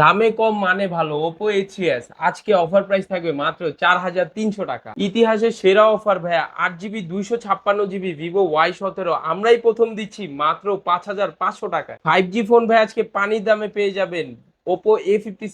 দামে কম মানে ভালো। ওপো এইচএস আজকে অফার প্রাইস থাকবে মাত্র চার হাজার তিনশো টাকা। ইতিহাসের সেরা অফার ভাইয়া, আট জিবি দুইশো ছাপ্পান্ন জিবি ভিভো ওয়াই সতেরো। আমরাই প্রথম দিচ্ছি মাত্র পাঁচ হাজার পাঁচশো টাকা ফাইভ জি ফোন ভাই আজকে পানির দামে পেয়ে যাবেন ওপো এ ফিফটি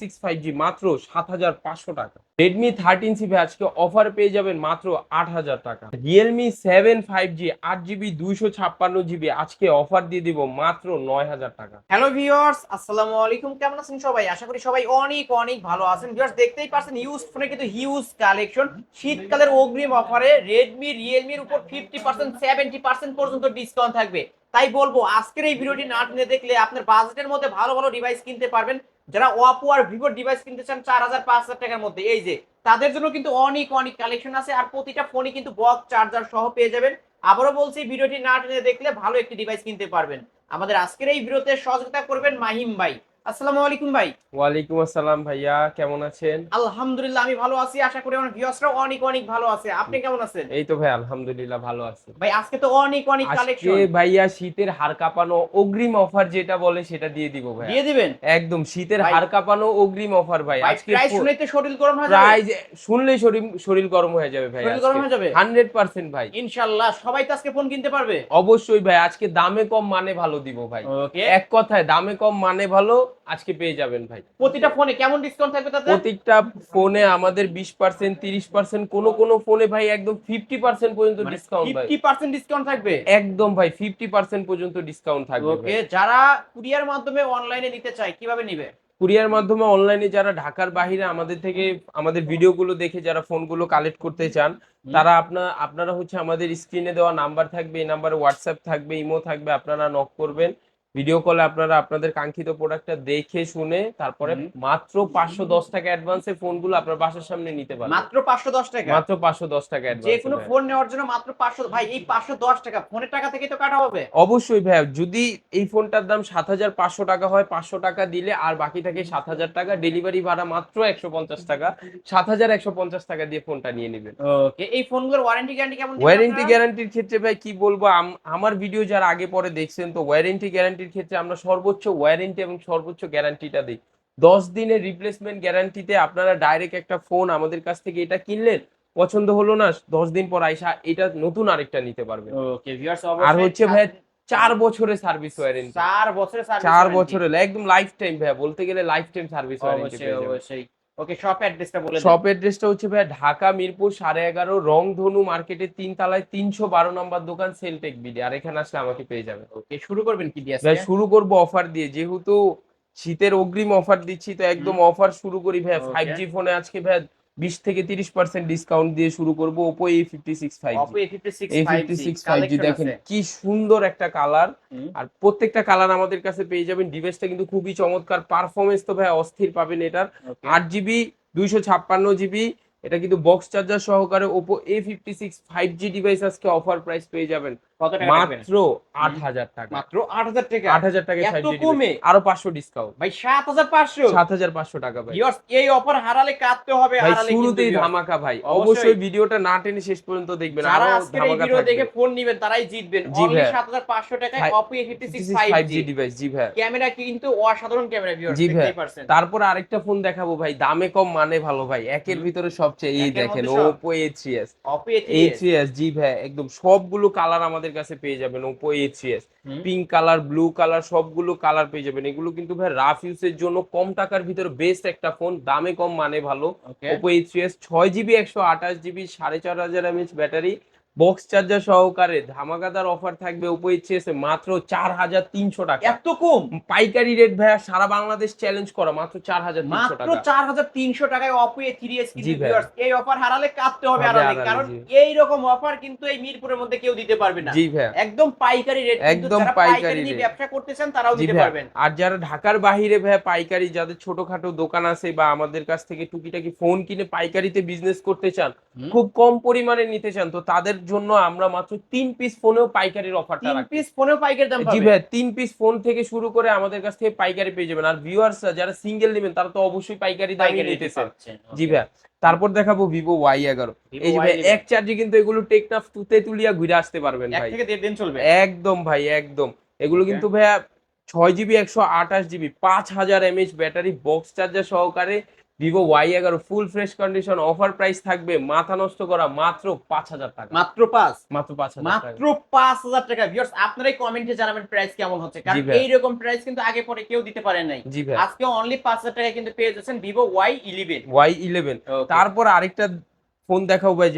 মাত্র সাত হাজার পাঁচশো টাকা। রেডমি থার্টিন সি আজকে অফার পেয়ে যাবেন মাত্র আট হাজার টাকা। রিয়েলমি সেভেন ফাইভ জি আট জিবি দুইশো ছাপ্পান্ন জিবি আজকে অফার দিয়ে দিব মাত্র নয় হাজার টাকা। হ্যালো ভিউয়ার্স আসসালামু আলাইকুম। কেমন আছেন সবাই? আশা করি সবাই অনেক অনেক ভালো আছেন। ভিউয়ার্স দেখতেই পাচ্ছেন ইউজ ফোনে কিন্তু হিউজ কালেকশন শীতকালের অগ্রিম অফারে রেডমি রিয়েলমির উপর ফিফটি পার্সেন্ট সেভেন্টি পার্সেন্ট পর্যন্ত ডিসকাউন্ট থাকবে। তাই বলব, আজকের এই ভিডিওটি না দেখলে আপনার বাজেটের মধ্যে ভালো ভালো ডিভাইস কিনতে পারবেন। যারা ওয়াপো আর ভিভো ডিভাইস কিনতে চান চার হাজার পাঁচ হাজার টাকার মধ্যে, এই যে, তাদের জন্য কিন্তু অনেক অনেক কালেকশন আছে আর প্রতিটা ফোনই কিন্তু বক্স চার্জার সহ পেয়ে যাবেন। আবারও বলছি, ভিডিওটি না টেনে দেখলে ভালো একটি ডিভাইস কিনতে পারবেন। আমাদের আজকের এই ভিডিওতে সহযোগিতা করবেন মাহিম ভাই। আসসালামু আলাইকুম ভাই। ওয়ালাইকুম আসসালাম ভাইয়া কেমন আছেন? আলহামদুলিল্লাহ আমি ভালো আছি আশা করি আমার ভিউয়ার্সরাও অনেক অনেক ভালো আছে। আপনি কেমন আছেন? এই তো ভাই আলহামদুলিল্লাহ ভালো আছি। ভাই আজকে তো অনেক অনেক আজকে ভাইয়া শীতের হাড় কাঁপানো অগ্রিম অফার যেটা বলে সেটা দিয়ে দিব ভাই দিয়ে দিবেন? একদম শীতের হাড় কাঁপানো অগ্রিম অফার ভাই। আজকে প্রাইস শুনেতে শরীর গরম হয়ে যাবে। প্রাইস শুনলেই শরীর শরীর গরম হয়ে যাবে ভাই শরীর গরম হয়ে যাবে? হান্ড্রেড পার্সেন্ট ভাই। ইনশাআল্লাহ সবাই তো আজকে ফোন কিনতে পারবে। অবশ্যই ভাই আজকে দামে কম মানে ভালো দিব ভাই। ওকে এক কথায় দামে কম মানে ভালো আজকে পেয়ে যাবেন ভাই। প্রতিটা ফোনে কেমন ডিসকাউন্ট থাকবে তাতে? প্রত্যেকটা ফোনে আমাদের বিশ পার্সেন্ট তিরিশ পার্সেন্ট কোন কোন ফোনে ভাই একদম ফিফটি পার্সেন্ট পর্যন্ত মানে ডিসকাউন্ট ভাই। 50% ডিসকাউন্ট থাকবে? একদম ভাই ফিফটি পার্সেন্ট পর্যন্ত ডিসকাউন্ট থাকবে ওকে যারা কুরিয়ার মাধ্যমে অনলাইনে নিতে চায় কীভাবে নিবে? কুরিয়ার মাধ্যমে অনলাইনে যারা ঢাকার বাইরে আমাদের থেকে আমাদের ভিডিওগুলো দেখে যারা ফোনগুলো কালেক্ট করতে চান তারা আপনার আপনারা হচ্ছে আমাদের স্ক্রিনে দেওয়া নাম্বার থাকবে এই নাম্বারে হোয়াটসঅ্যাপ থাকবে ইমো থাকবে আপনারা নক করবেন। ভিডিও কলে আপনারা আপনাদের কাঙ্ক্ষিত প্রোডাক্টটা দেখে শুনে তারপরে মাত্র পাঁচশো দশ টাকা অ্যাডভান্সে ফোনগুলো আপনার বাসার সামনে নিতে পারবেন। মাত্র 510 টাকা? মাত্র পাঁচশো দশ টাকা যে কোনো ফোন নেওয়ার জন্য মাত্র 500 ভাই এই 510 টাকা ফোনের টাকা থেকে তো কাটা হবে। অবশ্যই ভাইয়া যদি এই ফোনটার দাম সাত হাজার পাঁচশো টাকা হয় পাঁচশো টাকা দিলে আর বাকি থাকে সাত হাজার টাকা ডেলিভারি ভাড়া মাত্র একশো পঞ্চাশ টাকা। সাত হাজার একশো পঞ্চাশ টাকা দিয়ে ফোনটা নিয়ে নেবেন। ওকে এই ফোনগুলোর ওয়ারেন্টি গ্যারান্টি কেমন ওয়ারেন্টি গ্যারান্টির ক্ষেত্রে ভাই কি বলব আম- আমার ভিডিও যারা আগে পরে দেখছেন তো ওয়ারেন্টি গ্যারান্টির ক্ষেত্রে আমরা সর্বোচ্চ ওয়ারেন্টি এবং সর্বোচ্চ গ্যারান্টিটা দিই। দশ দিনের রিপ্লেসমেন্ট গ্যারান্টিতে আপনারা ডাইরেক্ট একটা ফোন আমাদের কাছ থেকে এটা কিনলেন পছন্দ হলো না দশ দিন পর আইসা এটা নতুন আরেকটা নিতে পারবে আর হচ্ছে ভাই চার বছরের সার্ভিস ওয়ারেন্টি চার বছরের চার বছরের একদম লাইফ টাইম ভাইয়া বলতে গেলে লাইফ টাইম সার্ভিস ওয়ারেন্টি অবশ্যই অবশ্যই। ওকে শপ অ্যাড্রেসটা বলে শপ অ্যাড্রেসটা হচ্ছে ভাই ঢাকা মিরপুর সাড়ে এগারো রংধনু মার্কেটের তিন তলায় তিনশো বারো নম্বর দোকান সেলটেক বিডি আর এখানে আসলে আমাকে পেয়ে যাবে ওকে শুরু করবেন কি দিয়ে ভাই শুরু করব অফার দিয়ে। যেহেতু শীতের অগ্রিম অফার দিচ্ছি তো একদম অফার শুরু করি ভাইয়া। ফাইভ জি ফোনে আজকে ভাইয়া বিশ থেকে তিরিশ পার্সেন্ট ডিসকাউন্ট দিয়ে শুরু করব Oppo A fifty six five Oppo A56 A fifty 5G six five G দেখেন কি সুন্দর একটা কালার আর প্রত্যেকটা কালার আমাদের কাছে পেয়ে যাবেন। ডিভাইসটা কিন্তু খুবই চমৎকার। পারফরমেন্স তো ভাই অস্থির পাবেন এটার. আট জিবি দুইশো ছাপ্পান্ন জিবি এটা কিন্তু বক্স চার্জার সহকারে Oppo A fifty six five G device আজকে অফার প্রাইস পেয়ে যাবেন। কত টাকা মাত্র আট হাজার টাকা। মাত্র 8000 টাকা। আট হাজার টাকা এত কমে? আরও পাঁচশো ডিসকাউন্ট ভাই 7500 সাত হাজার পাঁচশো টাকা ভাই। ভিউয়ার্স এই অফার হারালে কাটতে হবে হারালে শুরুতেই ধামাকা ভাই। অবশ্যই। অবশ্যই ভিডিওটা না টেনে শেষ পর্যন্ত দেখবেন। যারা আজকের এই ভিডিও দেখে ফোন নেবেন তারাই জিতবেন। অনলি 7500 টাকায় ভাই, Oppo A56 five G 5G device G ভাই। ক্যামেরা কিন্তু অসাধারণ ক্যামেরা ভিউয়ার্স দেখতেই পারছেন। তারপর আরেকটা ফোন দেখাবো ভাই। দামে কম মানে ভালো ভাই। একের ভিতরে সবচেয়ে এই দেখেন। Oppo A Oppo A3s S G ভাই। একদম সবগুলো কালার আমাদের কাছে পেয়ে যাবেন Oppo A three S pink colour blue colour সবগুলো কালার পেয়ে যাবেন। এগুলো কিন্তু ভাই রাফ ইউজের জন্য কম টাকার ভিতরে বেস্ট একটা ফোন দামে কম মানে ভালো। ওপো এ থ্রি এস ছয় জিবি একশো আঠাশ জিবি সাড়ে চার হাজার এমএচ ব্যাটারি বক্স চার্জার সহকারে ধামাকাদার অফার থাকবে ওপো এ মাত্র চার হাজার তিনশো টাকা। এত কম? পাইকারি রেট ভাইয়া সারা বাংলাদেশ চ্যালেঞ্জ করা মাত্র চার হাজার তিনশো মাত্র চার হাজার তিনশো টাকায় অপো এ থ্রি এস এই অফার হারালে কাটতে হবে হারালে কারণ এই রকম অফার কিন্তু এই মিরপুরের মধ্যে কেউ দিতে পারবে না। জি ভাইয়া। একদম পাইকারি রেট একদম পাইকারি নিয়ে ব্যবসা করতে চান তারাও দিতে পারবেন। আর যারা ঢাকার বাহিরে ভাইয়া পাইকারি যাদের ছোটখাটো দোকান আছে বা আমাদের কাছ থেকে টুকিটাকি ফোন কিনে পাইকারিতে বিজনেস করতে চান খুব কম পরিমাণে নিতে চান তো তাদের জন্য আমরা মাত্র তিন পিস ফোনেও পাইকারির অফারটা তিন পিস ফোনেও পাইকারি দাম জি ভাইয়া তিন পিস ফোন থেকে শুরু করে আমাদের কাছ থেকে পাইকারি পেয়ে যাবেন। আর ভিউয়ার্স যারা সিঙ্গেল নেবেন তারা তো অবশ্যই পাইকারি দামে পাইকারি নিতে নিতে চান পারছেন জি ভাইয়া তারপর দেখাবো ভিভো ওয়াই এগারো। এই ভাই এক চার্জে কিন্তু এগুলো টেকনাফ তুতে তুলিয়া ঘুরে আসতে পারবেন ভাই। থেকে দেড় দিন চলবে। একদম ভাই একদম। এগুলো কিন্তু ভাইয়া ছয় জিবি একশো আঠাশ জিবি পাঁচ হাজার এমএইচ ব্যাটারি বক্স চার্জার সহকারে ভিভো ওয়াই এগারো full fresh condition offer price থাকবে মাথা নষ্ট করা মাত্র পাঁচ হাজার টাকা। মাত্র পাঁচ? মাত্র পাঁচ হাজার মাত্র পাঁচ হাজার টাকা। ভিউয়ার্স আপনারাই কমেন্টে জানাবেন প্রাইস কেমন হচ্ছে। কারণ এইরকম প্রাইস কিন্তু আগে পরে কেউ দিতে পারে নাই। জি ভাই। আজকে অনলি পাঁচ হাজার টাকা কিন্তু পেয়ে যাচ্ছেন Vivo Y eleven Y eleven তারপর আরেকটা ফোন দেখাও ভাই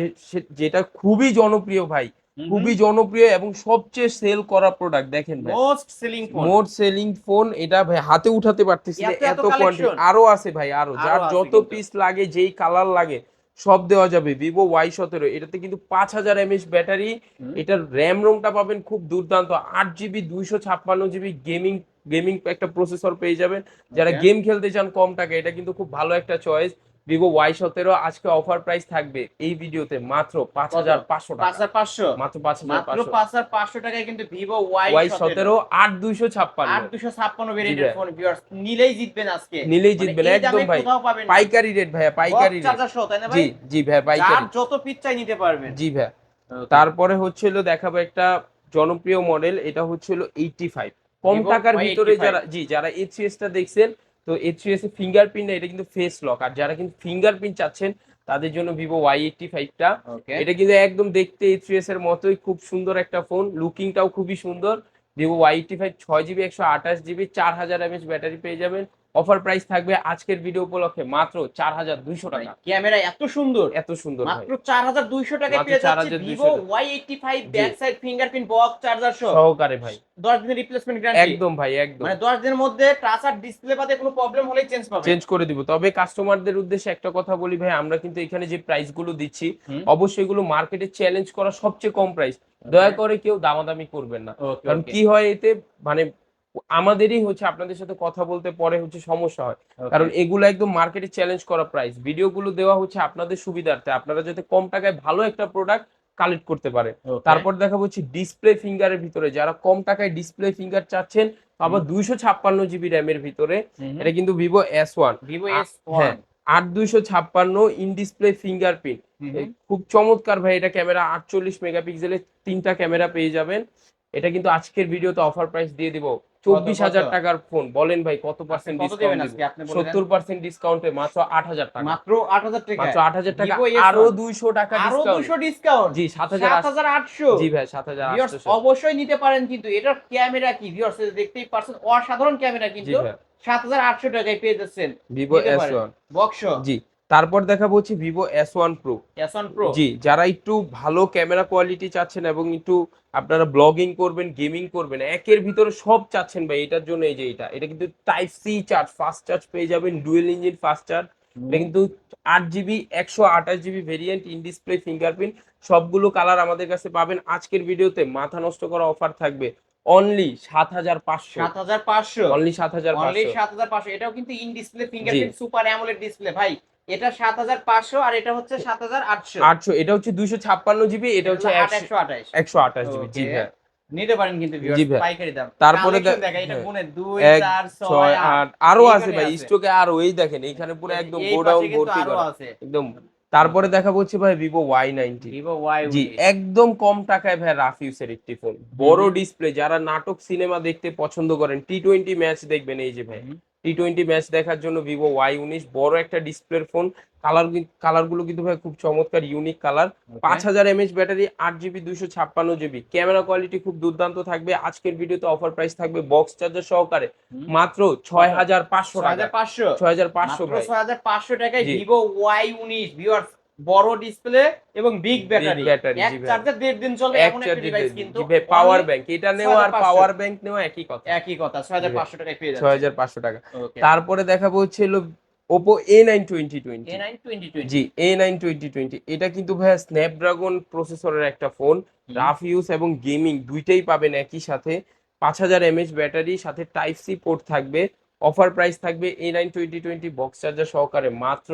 যেটা খুবই জনপ্রিয় ভাই খুবই জনপ্রিয় এবং সবচেয়ে সেল করা প্রোডাক্ট দেখেন ভাই। Most selling phone most selling phone এটা ভাই হাতে উঠাতে পারতেছি এত কোয়ান্টিটি আরও আছে ভাই আরও। যার যত পিস লাগে যেই কালার লাগে সব দেওয়া যাবে। ভিভো ওয়াই সতেরো এটাতে কিন্তু পাঁচ হাজার এমএস ব্যাটারি। এটার র্যাম রোমটা পাবেন খুব দুর্দান্ত। আট জিবি দুইশো ছাপ্পান্ন জিবি গেমিং গেমিং একটা প্রসেসর পেয়ে যাবেন। যারা গেম খেলতে চান কম টাকা এটা কিন্তু খুব ভালো একটা চয়েস ভিভো ওয়াই সতেরো আজকে অফার প্রাইস থাকবে এই ভিডিওতে মাত্র পাঁচ হাজার পাঁচশো পাঁচ হাজার পাঁচশো। মাত্র পাঁচ হাজার পাঁচ হাজার পাঁচশো টাকায় কিন্তু ভিভো ওয়াই ওয়াই সতেরো আট দুইশো ছাপ্পান্ন। আট দুশো ছাপ্পান্ন ভেরিয়েন্টের ফোন ভিউয়ার্স নিলেই জিতবেন আজকে। নিলেই মানে জিতবেন একদম ভাই। পাইকারি রেট ভাইয়া পাইকারি রেট না জি ভাই জি ভাই পাইকারি। যত পিস চাই নিতে পারবেন। জি ভাই তারপরে হচ্ছিল দেখাবো একটা জনপ্রিয় মডেল এটা হচ্ছিল এইটি ফাইভ কম টাকার ভিতরে যারা জি যারা এইচএস টা দেখছেন তো এইচএস এর ফিঙ্গারপ্রিন্ট এটা কিন্তু ফেস লক আর যারা কিন্তু ফিঙ্গারপ্রিন্ট চাচ্ছেন তাদের জন্য ভিভো ওয়াই এইটটি ফাইভটা এটা কিন্তু একদম দেখতে এইচ এস এর মতোই খুব সুন্দর একটা ফোন লুকিংটাও খুবই সুন্দর। ভিভো ওয়াই এইটটি ফাইভ ছয় জিবি একশো আঠাশ জিবি চার হাজার এমএচ ব্যাটারি পেয়ে যাবেন। অফার প্রাইস থাকবে আজকের ভিডিও উপলক্ষে মাত্র চার হাজার দুইশো টাকা। ক্যামেরা এত সুন্দর। এত সুন্দর মাত্র চার হাজার দুইশো টাকায় মাত্র পেয়ে যাচ্ছে Vivo Y eighty five back side fingerprint box charger সহ। সহকারে ভাই। দশ দিনের রিপ্লেসমেন্ট গ্যারান্টি একদম ভাই একদম। মানে দশ দিনের মধ্যে টাচ আর ডিসপ্লে বাদে কোনো প্রবলেম হলেই চেঞ্জ পাবে। চেঞ্জ করে দিব। তবে কাস্টমারদের উদ্দেশ্যে একটা কথা বলি ভাই আমরা কিন্তু এখানে যে প্রাইসগুলো দিচ্ছি অবশ্যই এগুলো মার্কেটে চ্যালেঞ্জ করা সবচেয়ে কম প্রাইস দয়া করে কেউ দামাদামি করবেন না। কারণ কি হয় এতে? মানে আমাদেরই হচ্ছে আপনাদের সাথে কথা বলতে পরে হচ্ছে সমস্যা হয়। কারণ এগুলো একদম মার্কেটে চ্যালেঞ্জ করা প্রাইস ভিডিওগুলো দেওয়া হচ্ছে আপনাদের সুবিধার্থে। আপনারা যাতে কম টাকায় ভালো একটা প্রোডাক্ট কালেক্ট করতে পারে তারপর দেখা হচ্ছে ডিসপ্লে ফিঙ্গারের ভিতরে। যারা কম টাকায় ডিসপ্লে ফিঙ্গার চাচ্ছেন আবার দুইশো ছাপ্পান্ন জিবি র্যামের ভিতরে এটা কিন্তু Vivo S one Vivo S হ্যাঁ আট দুইশো ছাপ্পান্ন ইন ডিসপ্লে ফিঙ্গারপ্রিন্ট খুব চমৎকার ভাই এটা ক্যামেরা আটচল্লিশ মেগাপিক্সেলের তিনটা ক্যামেরা পেয়ে যাবেন। এটা কিন্তু আজকের ভিডিওতে অফার প্রাইস দিয়ে দিব। চব্বিশ হাজার টাকার ফোন বলেন ভাই কত পার্সেন্ট ডিসকাউন্ট বলে দেন। সত্তর পার্সেন্ট ডিসকাউন্টে মাত্র আট হাজার টাকা। মাত্র আট হাজার টাকা। মাত্র আট হাজার টাকা আরও দুইশো টাকা আরও ডিসকাউন্ট দুশো ডিসকাউন্ট জি সাত হাজার আটশো। জি ভাই সাত হাজার অবশ্যই নিতে পারেন কিন্তু এটার ক্যামেরা কি? ভিউয়ার্স দেখতেই পারছেন অসাধারণ ক্যামেরা কিন্তু। সাত হাজার আটশো টাকায় পেয়ে যাচ্ছেন। Vivo S one box G. তারপর দেখাবো হচ্ছে Vivo S one pro S one pro G যারা একটু ভালো ক্যামেরা কোয়ালিটি চাচ্ছেন এবং একটু আপনারা ব্লগিং করবেন গেমিং করবেন একের ভিতরে সব চাচ্ছেন ভাই এটার জন্য এই যে এটা। এটা কিন্তু type C charge fast charge পেয়ে যাবেন ডুয়েল ইঞ্জিন ফাস্ট চার্জ এটা কিন্তু আট জিবি একশো আঠাশ GB variant in display fingerprint সবগুলো কালার আমাদের কাছে পাবেন। আজকের ভিডিওতে মাথা নষ্ট করা অফার থাকবে অনলি সাত হাজার পাঁচশো। সাত হাজার পাঁচশো। অনলি সাত হাজার অনলি সাত হাজার পাঁচশো। এটাও কিন্তু in display fingerprint super AMOLED display ভাই এটা সাত হাজার পাঁচশো আর এটা হচ্ছে সাত হাজার আটশো। আটশো এটা হচ্ছে দুইশো ছাপ্পান্ন জিবি এটা হচ্ছে একশো একশো আঠাশ। একশো আঠাশ জিবি জি. ভাই। নিতে পারেন কিন্তু viewers, পাইকারি দাম। তারপরে Collection দেখা এটা হ্যাঁ। এক, চার ছয় ছয় আট আরও আছে ভাই। স্টকে আরও এই দেখেন এখানে পুরো একদম গোডাউন ভর্তি করা। একদম। তারপরে দেখাবো হচ্ছে ভাই ভিভো ওয়াই নাইনটি জি একদম কম টাকায় ভাই রাফিউসের একটি ফোন বড় ডিসপ্লে যারা নাটক সিনেমা দেখতে পছন্দ করেন টি টোয়েন্টি ম্যাচ দেখবেন এই যে ভাই। টি টোয়েন্টি ম্যাচ দেখার জন্য ভিভো ওয়াই উনিশ বড় একটা ডিসপ্লের ফোন কালার কালারগুলো কিন্তু ভাই খুব চমৎকার ইউনিক কালার পাঁচ হাজার এমএচ ব্যাটারি আট জিবি দুশো ছাপ্পান্ন জিবি ক্যামেরা কোয়ালিটি খুব দুর্দান্ত থাকবে। আজকের ভিডিওতে অফার প্রাইস থাকবে বক্স চার্জার সহকারে। মাত্র ছয় হাজার পাঁচশো ছয় হাজার টাকা পাঁচশো। ছয় হাজার পাঁচশো ছয় হাজার পাঁচশো টাকায় ভিভো ওয়াই উনিশ ভিউয়ার্স বড় ডিসপ্লে এবং বিগ ব্যাটারি। এক চার্জার দেড় দিন চলে এমন একটা ডিভাইস কিন্তু পাওয়ার ব্যাংক এটা নেওয়া আর পাওয়ার ব্যাংক নেওয়া একই কথা। একই কথা ছয় হাজার পাঁচশো টাকায় পেয়ে যাচ্ছে। হাজার পাঁচশো টাকা। তারপরে দেখাবো হচ্ছে হলো Oppo A nine twenty twenty A nine twenty twenty G A nine twenty twenty এটা কিন্তু ভাইয়া স্ন্যাপড্রাগন প্রসেসরের একটা ফোন রাফ ইউজ এবং গেমিং দুইটাই পাবেন একই সাথে। পাঁচ হাজার এমএচ ব্যাটারি সাথে টাইপ সি পোর্ট থাকবে। অফার প্রাইস থাকবে A nine twenty twenty box charger সহকারে। মাত্র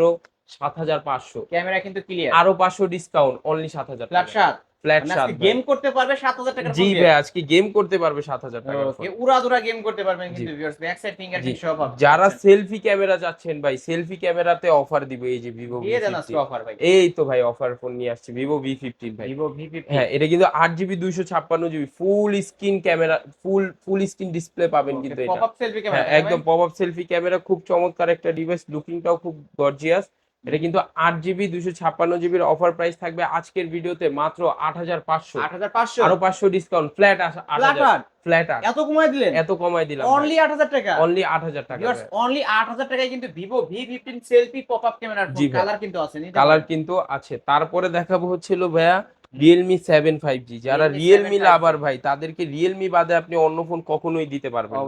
সাত হাজার পাঁচশো। ক্যামেরা কিন্তু ক্লিয়ার আরও পাঁচশো ডিসকাউন্ট অনলি সাত হাজার ফ্ল্যাট সাত ফ্ল্যাট সাত গেম করতে পারবে 7000 টাকার জি ভাই আজকে গেম করতে পারবে সাত হাজার টাকা ওকে উড়াদুরা গেম করতে পারবেন কিন্তু ভিউয়ার্স ব্যাক সাইড ফিঙ্গারপ্রিন্ট সহ যারা সেলফি ক্যামেরা চাচ্ছেন ভাই সেলফি ক্যামেরাতে অফার দিবে এই যে ভিভো দিয়ে দেন আজকে অফার ভাই। এই তো ভাই অফার ফোন নিয়ে আসছি ভিভো ভি ফিফটিন ভাই। ভিভো V50 হ্যাঁ এটা কিন্তু আট জিবি দুইশো ছাপ্পান্ন GB full screen camera full full screen display পাবেন কিন্তু এটা। সেলফি হ্যাঁ ক্যামেরা একদম পপ আপ সেলফি ক্যামেরা খুব চমৎকার একটা ডিভাইস লুকিংটাও খুব গর্জিয়াস এটা কিন্তু আট জিবি দুশো ছাপ্পান্ন জিবির অফার প্রাইস থাকবে আজকের ভিডিওতে মাত্র আট হাজার পাঁচশো। 8500 আরও পাঁচশো ডিসকাউন্ট ফ্ল্যাট আট ফ্ল্যাট ফ্ল্যাট এত কমায় দিলেন? এত কমাই দিলাম অনলি 8000 টাকা? অনলি আট হাজার টাকা অনলি 8000 টাকায় কিন্তু ভিভো V15 সেলফি পপআপ ক্যামেরার জি কালার কিন্তু আছে কালার কিন্তু আছে। তারপরে দেখাবো হচ্ছিল ভাইয়া রিয়েলমি সেভেন ফাইভ জি যারা রিয়েলমি 7 5G লাভার ভাই তাদেরকে রিয়েলমি বাদে আপনি অন্য ফোন কখনোই দিতে পারবেন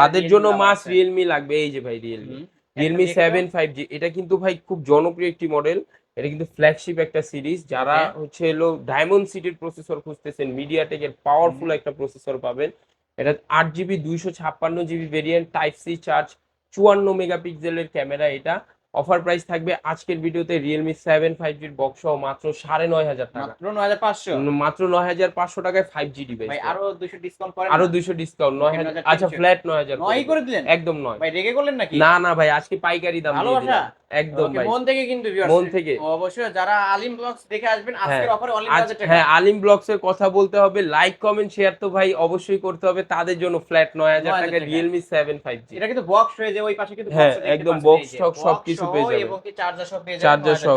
তাদের জন্য মাস রিয়েলমি লাগবে। এই যে ভাই Realme. Realme seven five G এটা কিন্তু ভাই খুব জনপ্রিয় একটি মডেল এটা কিন্তু ফ্ল্যাগশিপ একটা সিরিজ যারা হচ্ছে হলো ডায়মন্ড সিটির প্রসেসর খুঁজতেছেন মিডিয়াটেকের পাওয়ারফুল একটা প্রসেসর পাবেন। এটা আট জিবি দুইশো ছাপ্পান্ন GB variant type C charge চুয়ান্ন মেগাপিক্সেলের ক্যামেরা এটা। অফার প্রাইস থাকবে আজকের ভিডিওতে রিয়েলমি সেভেন ফাইভ জির বক্স সহ মাত্র সাড়ে নয় হাজার টাকা। মাত্র 9500 মাত্র নয় হাজার পাঁচশো টাকায় ফাইভ জি ডিভাইস আরও 200 ডিসকাউন্ট করেন আরও না? দুইশো ডিসকাউন্ট নয় হাজার আচ্ছা ফ্ল্যাট নয় হাজার নয় করে দিলেন? একদম নয়। ভাই রেগে করলেন নাকি? না না ভাই আজকে পাইকারি দাম ভালোবাসা? একদম ভাই। মন থেকে কিন্তু মন থেকে। অবশ্যই যারা আলিম ব্লগস দেখে আসবেন আজকের হ্যাঁ। অফারে অনলি আজ 1000 টাকা। হ্যাঁ আলিম ব্লগস এর কথা বলতে হবে লাইক কমেন্ট শেয়ার তো ভাই অবশ্যই করতে হবে। তাদের জন্য ফ্ল্যাট নয় হাজার 9,000 টাকা। সেভেন ফাইভ জি এটা কিন্তু বক্স হয়ে যায় ওই পাশে কিন্তু হ্যাঁ, একদম টক box সবকিছু পেয়ে যাবে। এবং কি চার্জার সহ পেয়ে যাবেন চার্জার সহ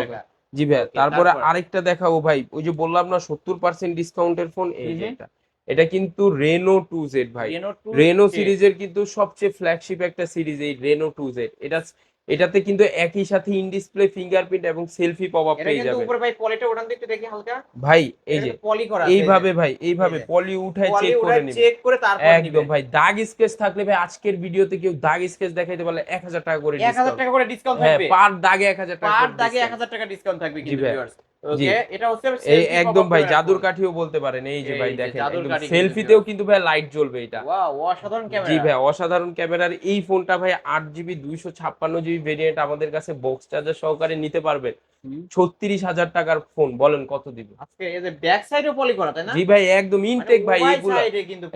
জি ভাই তারপরে আরেকটা দেখাবো ভাই। ওই যে বললাম না সত্তর পার্সেন্ট ডিসকাউন্টের ফোন এই যেটা। এটা এটা কিন্তু রেনো টু জেড ভাই। রেনো সিরিজের কিন্তু সবচেয়ে ফ্ল্যাগশিপ একটা সিরিজ এই রেনো টু জেড এটা এটাতে কিন্তু একই সাথে ইন ডিসপ্লে ফিঙ্গারপ্রিন্ট এবং সেলফি পপ আপ এটা পেয়ে কিন্তু উপরে ভাই পলিটা ওঠান দিতে দেখি হালকা। ভাই এই যে পলি করা এইভাবে ভাই এইভাবে। পলি উঠায় চেক করে ওঠায় চেক করে তারপর একদম ভাই দাগ স্কেচ থাকলে ভাই আজকের ভিডিওতে কেউ দাগ স্কেচ দেখাইতে পারলে এক হাজার টাকা করে 1000 ডিসকাউন্ট টাকা করে ডিসকাউন্ট হ্যাঁ থাকবে। পার দাগে এক হাজার টাকা পার দাগে discount। 1000 টাকা ডিসকাউন্ট থাকবে কিন্তু ভিউয়ার্স জি। ওকে এটা হচ্ছে একদম ভাই জাদুর কাঠিও বলতে পারেন এই যে ভাই দেখেন জাদুর একদম কাঠি কিন্তু সেলফিতেও কিন্তু ভাই লাইট জ্বলবে এটা। ওয়াও অসাধারণ জি ভাই অসাধারণ ক্যামেরার এই ফোনটা ভাই আট জিবি দুইশো ছাপ্পান্ন জিবি ভেরিয়েন্ট আমাদের কাছে বক্স চার্জার সহকারে নিতে পারবেন। ছত্রিশ হাজার টাকার ফোন বলেন কত দিব? আজকে এই যে ব্যাক সাইডেও পলি করা তাই না? জি ভাই একদম ইনটেক মানে ভাই এগুলো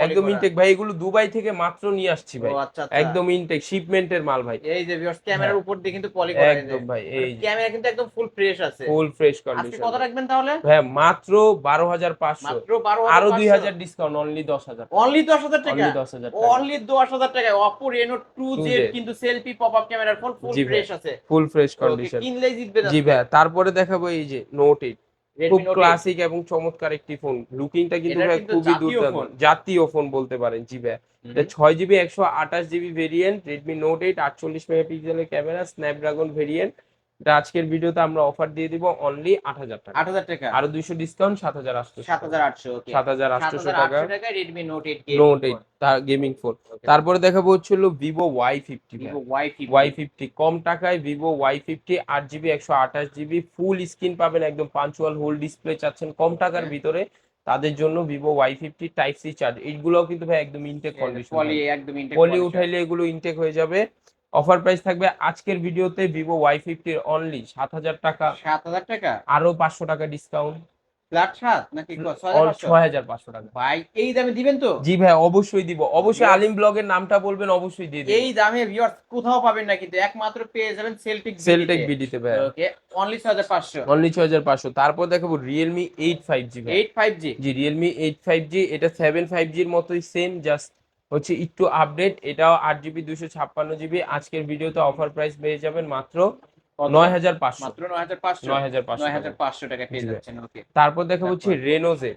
একদম ইনটেক ভাই এগুলো দুবাই থেকে মাত্র নিয়ে আসছি ভাই। আচ্ছা আচ্ছা। একদম ইনটেক শিপমেন্টের মাল ভাই। এই যে ভিউয়ার্স ক্যামেরার। উপর দিয়ে কিন্তু পলি করা একদম ভাই এই ক্যামেরা কিন্তু একদম ফুল ফ্রেশ আছে। ফুল ফ্রেশ কন্ডিশন কত রাখবেন তাহলে? ভাই মাত্র বারো হাজার পাঁচশো। মাত্র 12 আরও দুই হাজার ডিসকাউন্ট অনলি দশ হাজার অনলি 10000 টাকা? অনলি দশ হাজার অনলি 10000 টাকা। Oppo Reno 2Z 2Z কিন্তু সেলফি পপআপ ক্যামেরার ফোন ফুল ফ্রেশ আছে। ফুল ফ্রেশ কন্ডিশন কিনলেই জিতবে জি ভাই তারপরে দেখাবো এই যে নোট এইট খুব Redmi Note 8 ক্লাসিক এবং চমৎকার একটি ফোন লুকিংটা কিন্তু ভাই কিন্তু খুবই জাতীয় দুর্দান্ত। ফোন। জাতীয় ফোন বলতে পারেন জি ভাই এটা ছয় জিবি একশো আঠাশ GB variant Redmi Note eight আটচল্লিশ মেগাপিক্সেলের ক্যামেরা স্ন্যাপড্রাগন ভেরিয়েন্ট এটা আজকের ভিডিওতে আমরা অফার দিয়ে দিব অনলি আট হাজার টাকা। 8000 টাকা। আরও দুইশো ডিসকাউন্ট সাত হাজার আটশো 7800 ওকে সাত হাজার আটশোশো টাকা। 7800 টাকা Redmi Note 8 নোট এইট তার গেমিং ফোন তারপরে দেখাবো হচ্ছিল Vivo Y fifty Vivo Y50 Y fifty কম টাকায় ভিভো ওয়াই ফিফটি আট জিবি একশো আঠাশ জিবি ফুল স্ক্রিন পাবেন একদম পাঞ্চুয়াল হোল ডিসপ্লে চাচ্ছেন কম টাকার হ্যাঁ। ভিতরে। তাদের জন্য Vivo Y fifty type C charge এইগুলোও কিন্তু ভাই একদম ইনটেক কন্ডিশন পলি একদম ইনটেক পলি উঠাইলে এগুলো ইনটেক হয়ে যাবে। অফার প্রাইস থাকবে আজকের ভিডিওতে ভিভো ওয়াই ফিফটির অনলি সাত হাজার টাকা। 7000 টাকা? আরও পাঁচশো টাকা ডিসকাউন্ট ফ্ল্যাট 7 নাকি 6500 ছয় হাজার পাঁচশো? টাকা। ভাই এই দামে দিবেন তো? জি ভাই অবশ্যই দিব। অবশ্যই. আলিম ব্লগের নামটা বলবেন অবশ্যই দিয়ে এই দামে ভিউয়ার্স কোথাও পাবেন না কিন্তু একমাত্র পেয়ে যাবেন সেলফিক সেলটেক বিডিতে ভাই। ওকে অনলি 6500 অনলি ছয় হাজার পাঁচশো। তারপর দেখাবো রিয়েলমি এইট ফাইভ জি ভাই। 85G G Realme eight five G এটা সেভেন ফাইভ জির মতোই সেম জাস্ট হচ্ছে একটু আপডেট এটাও আট জিবি দুশো ছাপ্পান্ন জিবি আজকের ভিডিওতে অফার প্রাইস পেয়ে যাবেন মাত্র নয় হাজার পাঁচশো। মাত্র 9500 নয় হাজার পাঁচশো 9500 টাকা পেয়ে যাচ্ছেন ওকে তারপর দেখা হচ্ছে রেনোজে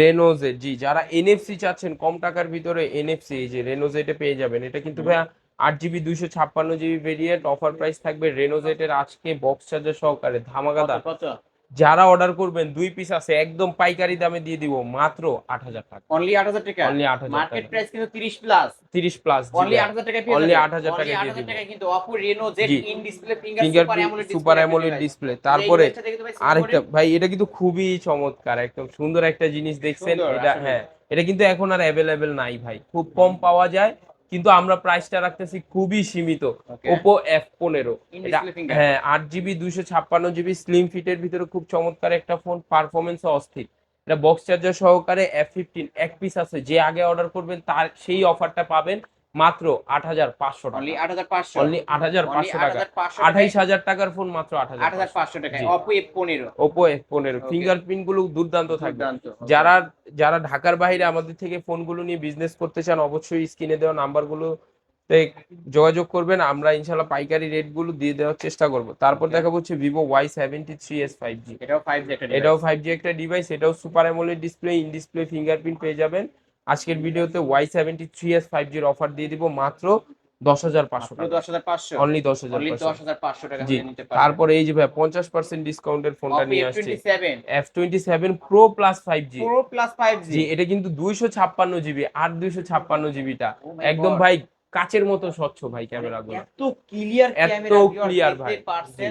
রেনোজে জি। যারা এনএফসি চাচ্ছেন কম টাকার ভিতরে এনএফসি যে রেনোজেটে পেয়ে যাবেন। এটা কিন্তু ভাইয়া আট জিবি দুইশো ছাপ্পান্ন জিবি ভেরিয়েন্ট অফার প্রাইস থাকবে রেনোজেটের আজকে বক্স চার্জার সহকারে। ধামাকাদার যারা অর্ডার করবেন দুই পিস আছে একদম পাইকারি দামে দিয়ে দিব মাত্র আট হাজার টাকা। অনলি 8000 টাকা? অনলি আট হাজার মার্কেট প্রাইস কিন্তু 30 প্লাস তিরিশ প্লাস অনলি 8000 টাকা পেয়ে Only যাবেন। 8,000 টাকা দিয়ে দিব। কিন্তু Oppo Reno Z G. In display finger super AMOLED display তারপরে আরেকটা আরেকটা ভাই এটা কিন্তু খুবই চমৎকার একদম সুন্দর একটা জিনিস দেখছেন। এটা হ্যাঁ এটা কিন্তু এখন আর অ্যাভেলেবেল নাই ভাই। খুব কম পাওয়া যায়। কিন্তু আমরা প্রাইসটা রাখতেছি খুবই সীমিত। ওপো এফ পনেরো। হ্যাঁ আট জিবি দুইশো ছাপ্পান্ন জিবি স্লিম ফিটের ভিতরে খুব চমৎকার একটা ফোন পারফরমেন্স অস্থির। এটা বক্স চার্জার সহকারে এফ ফিফটিন এক পিস আছে। যে আগে অর্ডার করবেন তার সেই অফারটা পাবেন। মাত্র আট হাজার পাঁচশো অনলি আট হাজার পাঁচশো। অনলি আট হাজার পাঁচশো টাকা। আঠাইশ হাজার টাকার ফোন মাত্র আট আট হাজার পাঁচশো টাকা। অপো এফ পনেরো। ওপো এফ পনেরো। ফিঙ্গারপ্রিন্টগুলো দুর্দান্ত থাকবে। যারা যারা ঢাকার বাইরে আমাদের থেকে ফোনগুলো নিয়ে বিজনেস করতে চান অবশ্যই স্ক্রিনে দেওয়া নাম্বারগুলো যোগাযোগ করবেন। আমরা ইনশাল্লাহ পাইকারি রেটগুলো দিয়ে দেওয়ার চেষ্টা করব। তারপর দেখা হচ্ছে Vivo Y seventy three S five G এটাও ফাইভ জি একটা এটাও ফাইভ জি একটা ডিভাইস এটাও super AMOLED display in display fingerprint পেয়ে যাবেন। আজকের ভিডিওতে Y seventy three S five জির অফার দিয়ে দিব মাত্র দশ হাজার পাঁচশো অনলি দশ হাজার পাঁচশো। টাকা জি তারপরে এই যে ভাই পঞ্চাশ পার্সেন্ট ডিসকাউন্টের ফোনটা নিয়ে আসছে। F twenty seven pro plus five G pro plus five G G এটা কিন্তু দুইশো ছাপ্পান্ন জিবি আর দুইশো ছাপ্পান্ন জিবিটা Oh একদম ভাই কাচের মতো স্বচ্ছ ভাই ক্যামেরা গুলো এত ক্লিয়ার এত ক্লিয়ার ভাই।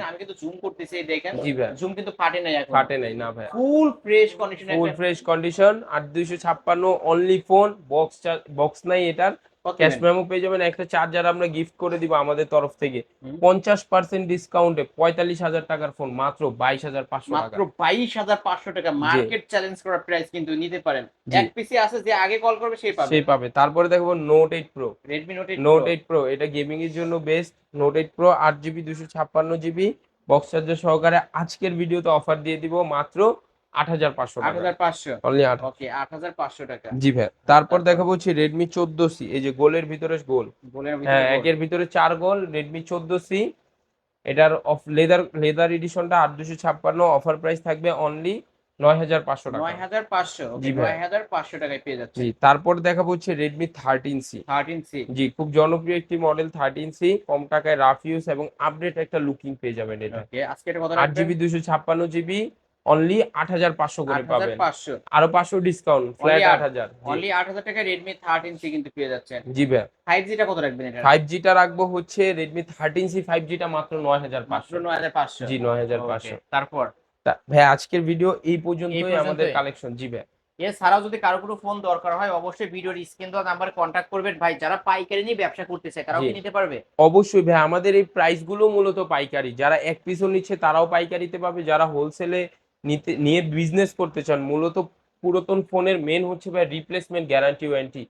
আমি কিন্তু জুম করতেছি এই দেখেন। জি ভাই। জুম কিন্তু ফাটে নাই এখন। ফাটে নাই না ভাই। Full fresh condition full fresh condition আর দুইশো ছাপ্পান্ন অনলি ফোন বক্স বক্স নাই এটার। ক্যাশ মেমো পেয়ে যাবেন একটা চার্জার আমরা গিফট করে দিব আমাদের তরফ থেকে। পঞ্চাশ পার্সেন্ট ডিসকাউন্টে পঁয়তাল্লিশ হাজার টাকার ফোন মাত্র বাইশ হাজার পাঁচশো মাত্র বাইশ হাজার পাঁচশো টাকা। মার্কেট চ্যালেঞ্জ করা প্রাইস কিন্তু নিতে পারেন। এক পিসি আছে যে আগে কল করবে সেই পাবে। সেই পাবে। তারপরে দেখব Note eight pro Redmi Note Note eight pro এটা গেমিং এর জন্য বেস্ট নোট এইট প্রো আট জিবি দুশো ছাপ্পান্ন জিবি বক্স চার্জার সহকারে আজকের ভিডিওতে অফার দিয়ে দিব। মাত্র তারপর দেখাবো হচ্ছে রেডমি চোদ্দ সি এই যে গোলের ভিতরে গোল। হ্যাঁ একের ভিতরে চার গোল রেডমি চোদ্দ সি এটার অফ লেদার লেদার এডিশনটা আট দুশো ছাপ্পান্ন অফার প্রাইস থাকবে অনলি নয় হাজার পাঁচশো টাকা। নয় হাজার পাঁচশো নয় হাজার পাঁচশো টাকায় পেয়ে যাচ্ছে তারপর দেখাবো হচ্ছে Redmi thirteen C thirteen C G খুব জনপ্রিয় একটি মডেল থার্টিন সি কম টাকায় রাফ ইউজ এবং আপডেট একটা লুকিং পেয়ে যাবেন এটা। আজকে এটা কত আট জিবি দুশো ছাপ্পান্ন জিবি অনলি আট হাজার পাঁচশো করে পাবেন। পাঁচশো। আরও পাঁচশো ডিসকাউন্ট ফ্ল্যাট Only আট আট- হাজার। অনলি আট হাজার টাকা রেডমি থার্টিন সি কিন্তু পেয়ে যাচ্ছে জি ভাই। ফাইভ জিটা কত রাখবেন এটা? ফাইভ জিটা রাখব হচ্ছে থার্টিন সি ফাইভ জিটা মাত্র নয় হাজার মাত্র পাঁচশো নয় হাজার পাঁচশো। জি নয় হাজার Okay, পাঁচশো তারপর ভাই আজকের ভিডিও এই পর্যন্তই? আমাদের কালেকশন জি ভাই। এছাড়াও যদি কারও কোনো ফোন দরকার হয় অবশ্যই ভিডিওর স্ক্রিন দেওয়া নাম্বারে কন্ট্যাক্ট করবেন। ভাই যারা পাইকারি নিয়ে ব্যবসা করতেছে তারাও কি নিতে পারবে? অবশ্যই ভাই আমাদের এই প্রাইসগুলো মূলত পাইকারি। যারা এক পিসও নিচ্ছে তারাও পাইকারিতে পাবে। যারা হোলসেলে নিতে নিয়ে বিজনেস করতে চান মূলত পুরাতন ফোনের মেন হচ্ছে ভাই রিপ্লেসমেন্ট গ্যারান্টি ওয়ারেন্টি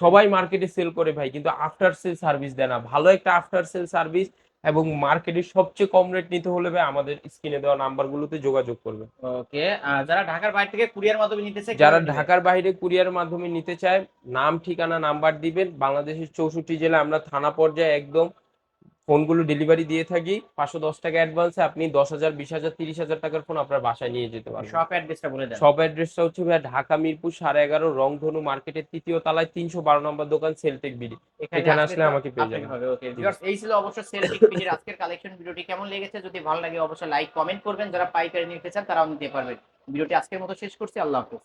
সবাই মার্কেটে সেল করে ভাই কিন্তু আফটার সেল সার্ভিস দেয় না। ভালো একটা আফটার সেল সার্ভিস এবং মার্কেটে সবচেয়ে কম রেট নিতে হলে ভাই আমাদের স্ক্রিনে দেওয়া নাম্বারগুলোতে যোগাযোগ করবে। ওকে যারা ঢাকার বাইরে থেকে কুরিয়ার মাধ্যমে নিতে চায় যারা ঢাকার বাইরে কুরিয়ার মাধ্যমে নিতে চায় নাম ঠিকানা নাম্বার দিবেন। বাংলাদেশের চৌষট্টি জেলা আমরা থানা পর্যায়ে একদম ফোনগুলো ডেলিভারি দিয়ে থাকি। পাঁচশো দশ টাকা অ্যাডভান্সে আপনি দশ হাজার বিশ হাজার তিরিশ হাজার টাকার ফোন আপনার বাসায় নিয়ে যেতে পারবেন। শপ অ্যাড্রেসটা বলে দেন। সব অ্যাড্রেসটা হচ্ছে ভাই ঢাকা মিরপুর সাড়ে এগারো রংধনু মার্কেটের তৃতীয় তলায় তিনশো বারো নম্বর দোকান সেলটেক বিডি এখানে আসলে আমাকে পেয়ে যাবেন। ওকে এই ছিল অবশ্যই সেলফি পিডির আজকের কালেকশন ভিডিওটি। কেমন লেগেছে? যদি ভালো লাগে অবশ্যই লাইক কমেন্ট করবেন। যারা পাইকারি নিতে চান তারাও নিতে পারবেন। ভিডিওটি আজকের মতো শেষ করছি। আল্লাহ হাফেজ।